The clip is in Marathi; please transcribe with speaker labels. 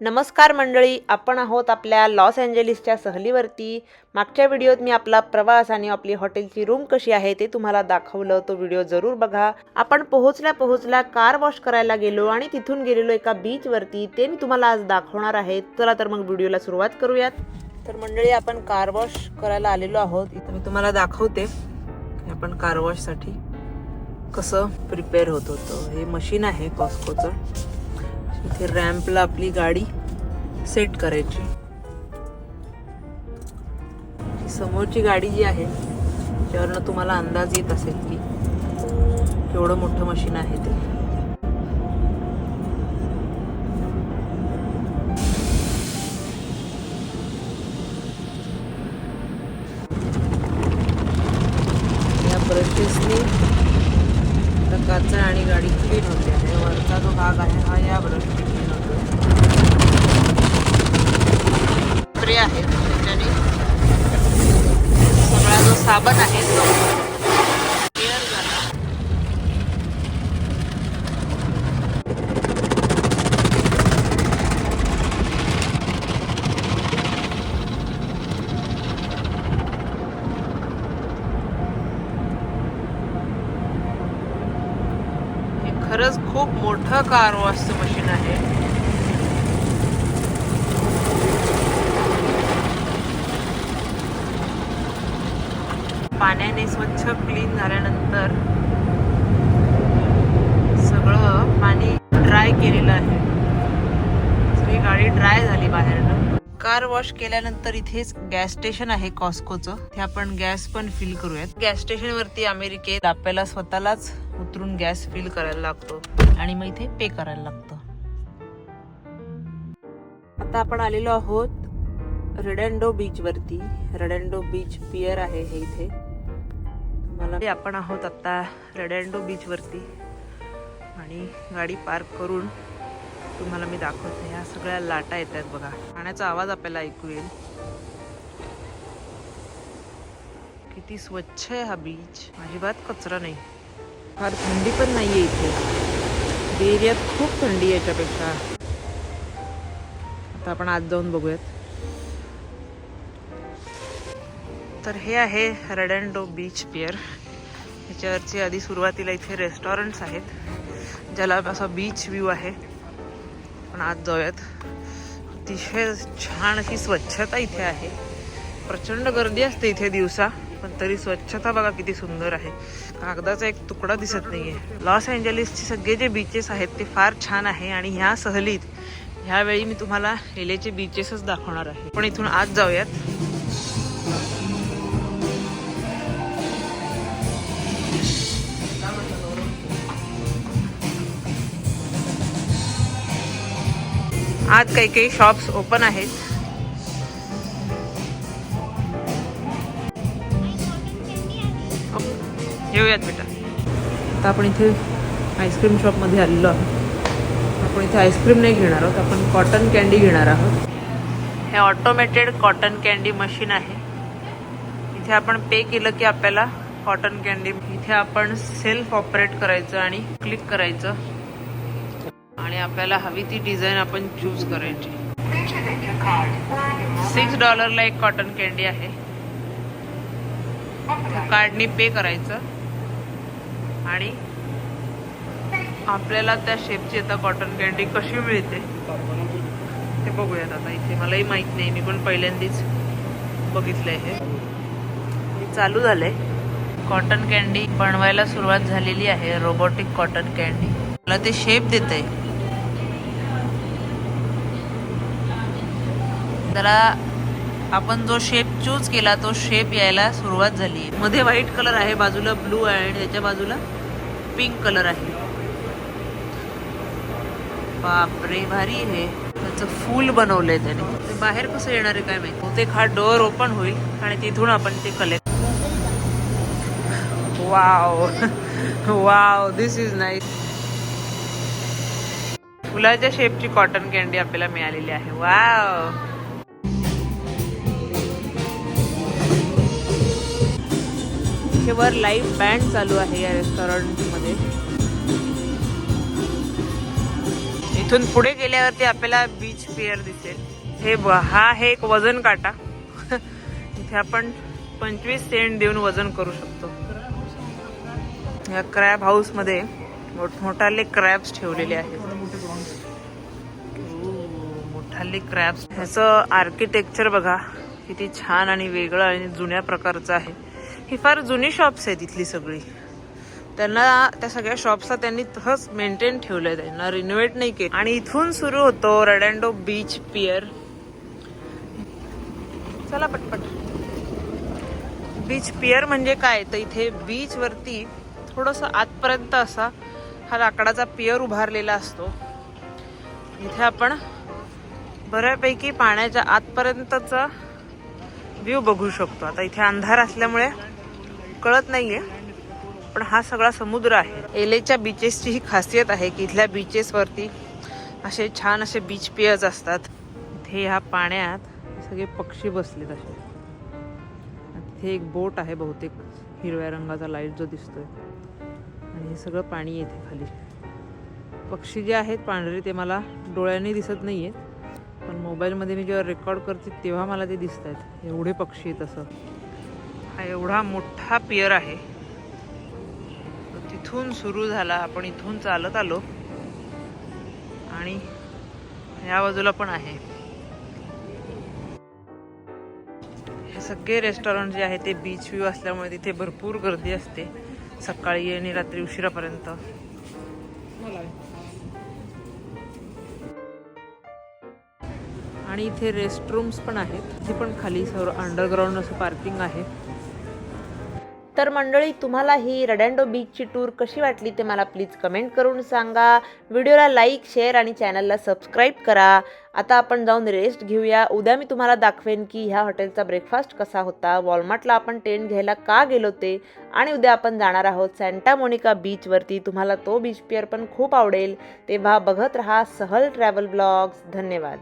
Speaker 1: नमस्कार मंडळी आपण आहोत आपल्या लॉस एंजलिसच्या सहलीवरती. मागच्या व्हिडिओत मी आपला प्रवास आणि आपली हॉटेलची रूम कशी आहे ते तुम्हाला दाखवलं तो व्हिडिओ जरूर बघा. आपण पोहोचल्या पोहोचल्या कार वॉश करायला गेलो आणि तिथून गेलेलो एका बीचवरती. ते मी तुम्हाला आज दाखवणार आहे. चला तर मग व्हिडिओला सुरुवात करूयात. तर मंडळी आपण कार वॉश करायला आलेलो आहोत. इथं मी तुम्हाला दाखवते. आपण कार वॉशसाठी कसं प्रिपेअर होत होतं. हे मशीन आहे कॉस्कोचं. इथे रॅम्पला आपली गाडी सेट करायची. समोरची गाडी जी आहे त्यावरनं तुम्हाला अंदाज येत असेल की केवढं मोठं मशीन आहे ते. आहे आणि गाडी क्लीन होते. आणि वरचा जो भाग आहे हा या ब्रश क्लीन होतो. स्प्रे आहे. त्याच्याने सगळा जो साबण आहे तो clear झाला. हे खरंच खूप मोठं कार वॉशचं मशीन आहे. पाण्याने स्वच्छ क्लीन झाल्यानंतर सगळं पाणी ड्राय केलेलं आहे. सगळी गाडी ड्राय झाली बाहेरनं. कार वॉश केल्यानंतर इथेच गॅस स्टेशन आहे कॉस्कोचं ते आपण गॅस पण फिल करूयात. गॅस स्टेशन वरती अमेरिकेत आपल्याला स्वतःलाच उतरून गॅस फिल करायला लागतो आणि मग इथे पे करायला लागतं. आता आपण आलेलो आहोत रेडेंडो बीच वरती. रेडेंडो बीच पियर आहे हे इथे. मला आपण आहोत आता रेडेंडो बीच वरती. आणि गाडी पार्क करून तुम्हाला मी दाखवते. ह्या सगळ्या लाटा येत आहेत बघा. पाण्याचा आवाज आपल्याला ऐकू येईल. किती स्वच्छ आहे हा बीच अजिबात कचरा नाही. फार थंडी पण नाही आहे इथे एरियात खूप थंडी आहे याच्यापेक्षा. आता आपण आज जाऊन बघूयात. तर हे आहे रेडेंडो बीच पिअर ह्याच्यावरची आधी सुरुवातीला इथे रेस्टॉरंट्स आहेत ज्याला असा बीच व्ह्यू आहे. पण आज जाऊयात. अतिशय छान अशी स्वच्छता इथे आहे. प्रचंड गर्दी असते इथे दिवसा. पण तरी स्वच्छता बघा किती सुंदर आहे. कागदाचा एक तुकडा दिसत नाहीये. लॉस एंजलिसचे सगळे जे बीचेस आहेत ते फार छान आहे आणि ह्या सहलीत ह्यावेळी मी तुम्हाला एलेचे बीचेसच दाखवणार आहे. पण इथून आज जाऊयात. आज काही काही शॉप्स ओपन आहेत. येऊयात बेटा. आता आपण इथे आईस्क्रीम शॉपमध्ये आलेलो आहोत. आपण इथे आईस्क्रीम नाही घेणार आहोत आपण कॉटन कॅन्डी घेणार आहोत. हे ऑटोमेटेड कॉटन कॅन्डी मशीन आहे. इथे आपण पे केलं की आपल्याला कॉटन कॅन्डी इथे आपण सेल्फ ऑपरेट करायचं आणि क्लिक करायचं. आणि आपल्याला हवी ती डिझाईन आपण चूज करायची. सिक्स डॉलरला एक कॉटन कॅन्डी आहे. कार्डनी पे करायचं. आणि आपल्याला त्या शेपची आता कॉटन कॅन्डी कशी मिळते ते बघूयात आता इथे. मलाही माहीत नाही मी पण पहिल्यांदाच बघितलंय हे. हे चालू झालंय. कॉटन कॅन्डी बनवायला सुरुवात झालेली आहे रोबोटिक कॉटन कॅन्डी मला ते शेप देत आहे त्याला आपण जो शेप चूज केला तो शेप यायला सुरुवात झाली. आहे मध्ये व्हाईट कलर आहे बाजूला ब्लू आहे आणि त्याच्या बाजूला पिंक कलर आहे. बापरे भारी आहे. त्याचं फूल बनवलंय त्याने. ते बाहेर कसं येणार आहे काय माहिती? बहुतेक हा डोअर ओपन होईल आणि तिथून आपण ते collect wow wow this is nice फुलाच्या शेपची कॉटन कॅन्डी आपल्याला मिळालेली आहे. वाव वर लाईव्ह बँड चालू आहे या रेस्टॉरंटमध्ये इथून पुढे गेल्यावरती आपल्याला बीच पिअर दिसेल. हे ब- हा आहे एक वजन काटा. इथे आपण पंचवीस सेंट देऊन वजन करू शकतो. या क्रॅब हाऊसमध्ये मोठमोठाले क्रॅब्स ठेवलेले आहेत. मोठाले क्रॅब्स ह्याचं आर्किटेक्चर बघा. किती छान आणि वेगळं आणि जुन्या प्रकारचं आहे. ही फार जुनी शॉप्स आहेत इथली सगळी. त्यांना त्या सगळ्या शॉप्सला त्यांनी तसंच मेंटेन ठेवलं आहे त्यांना रिनोव्हेट नाही केलं. आणि इथून सुरू होतो रडँडो बीच पियर चला पटपट. बीच पियर म्हणजे काय? तर इथे बीच वरती थोडस आतपर्यंत असा हा लाकडाचा पियर उभारलेला असतो. इथे आपण बऱ्यापैकी पाण्याच्या आतपर्यंतचा व्ह्यू बघू शकतो. आता इथे अंधार असल्यामुळे कळत नाहीये पण हा सगळा समुद्र आहे. एलेच्या बीचेसची ही खासियत आहे की इथल्या बीचेसवरती असे छान असे बीच पियर्स असतात. इथे ह्या पाण्यात सगळे पक्षी बसलेत असे. तिथे एक बोट आहे बहुतेक हिरव्या रंगाचा लाइट जो दिसतोय. आणि हे सगळं पाणी येते खाली. पक्षी जे आहेत पांढरे ते मला डोळ्यांनी दिसत नाही आहेत पण मोबाईलमध्ये मी जेव्हा रेकॉर्ड करते तेव्हा मला ते दिसत आहेत एवढे पक्षी आहेत असं. हा एवढा मोठा पियर आहे. तिथून सुरू झाला आपण इथून चालत आलो. आणि या बाजूला पण आहे. हे सगळे रेस्टॉरंट जे आहे ते बीच व्ह्यू असल्यामुळे तिथे भरपूर गर्दी असते. सकाळी आणि रात्री उशिरापर्यंत. आणि इथे रेस्ट रूम्स पण आहेत. इथे पण खाली सर्व अंडरग्राऊंड असं पार्किंग आहे. तर मंडळी तुम्हाला ही रडँडो बीचची टूर कशी वाटली ते मला प्लीज कमेंट करून सांगा. व्हिडिओला लाईक शेअर आणि चॅनलला सबस्क्राईब करा. आता आपण जाऊन रेस्ट घेऊया. उद्या मी तुम्हाला दाखवेन की ह्या हॉटेलचा ब्रेकफास्ट कसा होता. वॉलमार्टला आपण टेंट घ्यायला का गेलो ते? आणि उद्या आपण जाणार आहोत सँटा मोनिका बीचवरती तुम्हाला तो बीच पिअर पण खूप आवडेल. तेव्हा बघत रहा सहल ट्रॅव्हल ब्लॉग्स धन्यवाद.